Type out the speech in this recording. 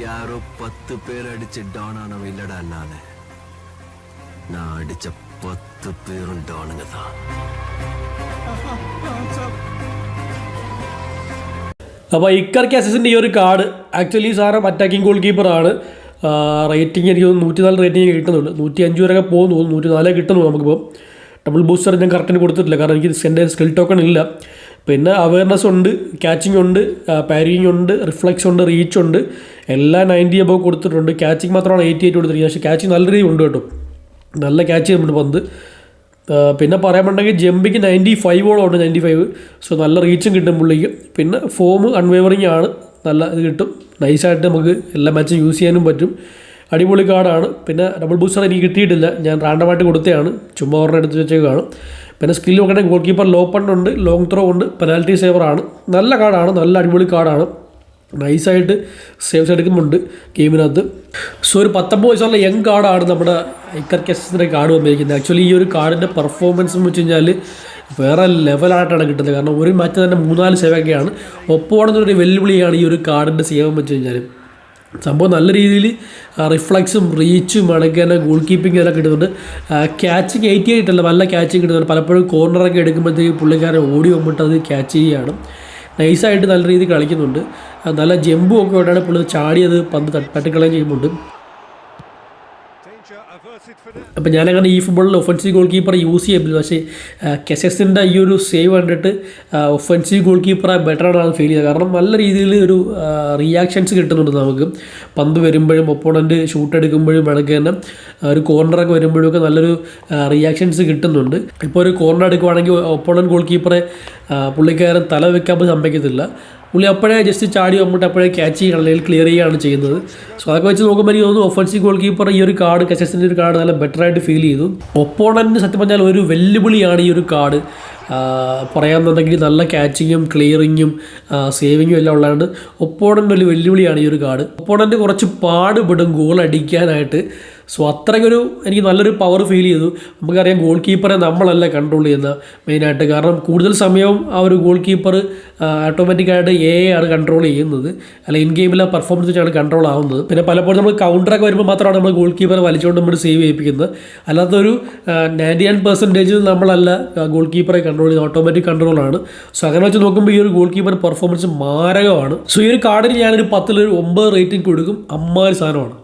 யாரோ பத்து பேர் அடிச்சு டான் ஆனவன் இல்லடா நானு நான் அடிச்ச பத்து பேரும் டானுங்க தான் അപ്പോൾ ഇക്കർ കാസസിൻ്റെ ഈ ഒരു കാർഡ് ആക്ച്വലി ഈ സാധനം അറ്റാക്കിംഗ് ഗോൾ കീപ്പറാണ് റേറ്റിംഗ് എനിക്ക് തോന്നുന്നു നൂറ്റി നാല് റേറ്റിംഗ് കിട്ടുന്നുണ്ട് നൂറ്റി അഞ്ച് വരെയൊക്കെ പോകുന്നു തോന്നുന്നു നൂറ്റി നാലേ കിട്ടുന്നു നമുക്കിപ്പോൾ ഡബിൾ ബൂസ്റ്റർ ഞാൻ കറക്റ്റിന് കൊടുത്തിട്ടില്ല കാരണം എനിക്ക് എൻ്റെ സ്കിൽ ടോക്കൺ ഇല്ല പിന്നെ അവയർനെസ് ഉണ്ട് ക്യാച്ചിങ് ഉണ്ട് പാരിങ് ഉണ്ട് റിഫ്ലക്സ് ഉണ്ട് റീച്ച് ഉണ്ട്. എല്ലാം നയന്റി അബവ് കൊടുത്തിട്ടുണ്ട്. ക്യാച്ചിങ് മാത്രമാണ് എയ്റ്റി എയ്റ്റ് കൊടുത്തിരിക്കുന്നത്. പക്ഷേ ക്യാച്ചിങ് നല്ല രീതി ഉണ്ട് കേട്ടോ. നല്ല ക്യാച്ച് ചെയ്യുന്നുണ്ട് പന്ത്. പിന്നെ പറയാനുണ്ടെങ്കിൽ ജമ്പിക്ക് നയന്റി ഫൈവോളം ഉണ്ട് നയന്റി ഫൈവ് സോ നല്ല റീച്ചും കിട്ടും പുള്ളിക്ക്. പിന്നെ ഫോം അൺവേവറിങ് ആണ്. നല്ല ഇത് കിട്ടും. നൈസായിട്ട് നമുക്ക് എല്ലാ മാച്ചും യൂസ് ചെയ്യാനും പറ്റും. അടിപൊളി കാർഡാണ്. പിന്നെ ഡബിൾ ബൂസ്റ്റർ എനിക്ക് കിട്ടിയിട്ടില്ല. ഞാൻ റാൻഡമായിട്ട് കൊടുത്തതാണ്. ചുമ്മാ ഒരെണ്ണം എടുത്ത് വെച്ചേക്കാണ് പിന്നെ സ്കിൽ നോക്കണേ ഗോൾ കീപ്പർ ലോ പണ്ട് ഉണ്ട് ലോങ് ത്രോ ഉണ്ട് പെനാൽറ്റി സേവറാണ് നല്ല കാർഡാണ് നല്ല അടിപൊളി കാർഡാണ്. നൈസായിട്ട് സേവ്സ് എടുക്കുന്നുണ്ട് ഗെയിമിനകത്ത് സോ ഒരു പത്തൊമ്പത് വയസ്സുള്ള യങ് കാർഡാണ് നമ്മുടെ ഐക്കർ കെസിന്റെ കാർഡ് വന്നിരിക്കുന്നത്. ആക്ച്വലി ഈ ഒരു കാർഡിന്റെ പെർഫോമൻസ് എന്ന് വെച്ച് കഴിഞ്ഞാൽ വേറെ ലെവലായിട്ടാണ് കിട്ടുന്നത്. കാരണം ഒരു മാച്ച് തന്നെ മൂന്നാൽ സേവൊക്കെയാണ് ഒപ്പമാണെന്നൊരു വെല്ലുവിളിയാണ് ഈ ഒരു കാർഡിന്റെ സേവം വെച്ച് കഴിഞ്ഞാൽ സംഭവം നല്ല രീതിയിൽ റിഫ്ലക്സും റീച്ചും അടയ്ക്കാൻ ഗോൾ കീപ്പിംഗ് ഇതൊക്കെ കിട്ടുന്നുണ്ട്. ക്യാച്ചിങ് എയ്റ്റി ആയിട്ടല്ല നല്ല ക്യാച്ചിങ് കിട്ടുന്നുണ്ട്. പലപ്പോഴും കോർണറൊക്കെ എടുക്കുമ്പോഴത്തേക്ക് പുള്ളിക്കാരൻ ഓടി വന്നിട്ട് അത് ക്യാച്ച് ചെയ്യുകയാണ്. നൈസായിട്ട് നല്ല രീതിയിൽ കളിക്കുന്നുണ്ട്. നല്ല ജമ്പും ഒക്കെ കൊണ്ടാണ് പുള്ളി ചാടിയത് പന്ത് തട്ടി- തട്ടിക്കളയും ചെയ്യുന്നുണ്ട്. അപ്പം ഞാനങ്ങനെ ഈ ഫുട്ബോളിൽ ഒഫൻസീവ് ഗോൾ കീപ്പർ യൂസ് ചെയ്യത്തില്ല പക്ഷേ കെസസിന്റെ ഈ ഒരു സേവ് കണ്ടിട്ട് ഒഫൻസീവ് ഗോൾ കീപ്പറെ ബെറ്റർ ആണെന്ന് ഫീൽ ചെയ്തത്. കാരണം നല്ല രീതിയിൽ ഒരു റിയാക്ഷൻസ് കിട്ടുന്നുണ്ട് നമുക്ക്. പന്ത് വരുമ്പോഴും ഒപ്പോണന്റ് ഷൂട്ട് എടുക്കുമ്പോഴും ഇടയ്ക്ക് തന്നെ ഒരു കോർണറൊക്കെ വരുമ്പോഴും ഒക്കെ നല്ലൊരു റിയാക്ഷൻസ് കിട്ടുന്നുണ്ട്. ഇപ്പോൾ ഒരു കോർണർ എടുക്കുവാണെങ്കിൽ ഒപ്പോണന്റ് ഗോൾ കീപ്പറെ പുള്ളിക്കാരൻ തല വെക്കാൻ സംഭവിക്കത്തില്ല പുള്ളി അപ്പോഴേ ജസ്റ്റ് ചാടി വന്നിട്ട് അപ്പോഴേ ക്യാച്ച് ചെയ്യണം അല്ലെങ്കിൽ ക്ലിയർ ചെയ്യുകയാണ് ചെയ്യുന്നത്. സോ അതൊക്കെ വെച്ച് നോക്കുമ്പോൾ എനിക്ക് തോന്നുന്നു ഒഫൻസീവ് ഗോൾ കീപ്പർ ഈ ഒരു കാർഡ് കച്ചസിന്റെ ഒരു കാർഡ് നല്ല ബെറ്ററായിട്ട് ഫീൽ ചെയ്തു. ഒപ്പോണന്റിന് സത്യം പറഞ്ഞാൽ ഒരു വെല്ലുവിളിയാണ് ഈ ഒരു കാർഡ് പറയാമെന്നുണ്ടെങ്കിൽ നല്ല ക്യാച്ചിങ്ങും ക്ലിയറിങ്ങും സേവിങ്ങും എല്ലാം ഉള്ളതുകൊണ്ട് ഒപ്പോണന്റ് ഒരു വെല്ലുവിളിയാണ് ഈ ഒരു കാർഡ് ഒപ്പോണന്റ് കുറച്ച് പാടുപെടും ഗോൾ അടിക്കാനായിട്ട്. സോ അത്രയ്ക്കൊരു എനിക്ക് നല്ലൊരു പവർ ഫീൽ ചെയ്തു. നമുക്കറിയാം ഗോൾ കീപ്പറെ നമ്മളല്ല കൺട്രോൾ ചെയ്യുന്ന മെയിനായിട്ട് കാരണം കൂടുതൽ സമയവും ആ ഒരു ഗോൾ കീപ്പർ ഓട്ടോമാറ്റിക്കായിട്ട് എ ആണ് കൺട്രോൾ ചെയ്യുന്നത്. അല്ല ഇൻ ഗെയിമിലെ പെർഫോമൻസ് വെച്ചാണ് കൺട്രോൾ ആവുന്നത്. പിന്നെ പലപ്പോഴും നമ്മൾ കൗണ്ടറൊക്കെ വരുമ്പോൾ മാത്രമാണ് നമ്മൾ ഗോൾ കീപ്പറെ വലിച്ചുകൊണ്ട് നമ്മൾ സേവ് ചെയ്യിപ്പിക്കുന്നത്. അല്ലാത്തൊരു നയന്റി നയൻ പെർസെന്റേജ് നമ്മളല്ല ഗോൾ കീപ്പറെ കൺട്രോൾ ചെയ്യുന്നത് ഓട്ടോമാറ്റിക് കൺട്രോൾ ആണ്. സോ അങ്ങനെ വെച്ച് നോക്കുമ്പോൾ ഈ ഒരു ഗോൾ കീപ്പർ പെർഫോമൻസ് മാരകമാണ്. സോ ഈ ഒരു കാർഡിന് ഞാനൊരു പത്തിലൊരു ഒമ്പത് റേറ്റിംഗ് കൊടുക്കും. അമ്മാതിരി സാധനമാണ്.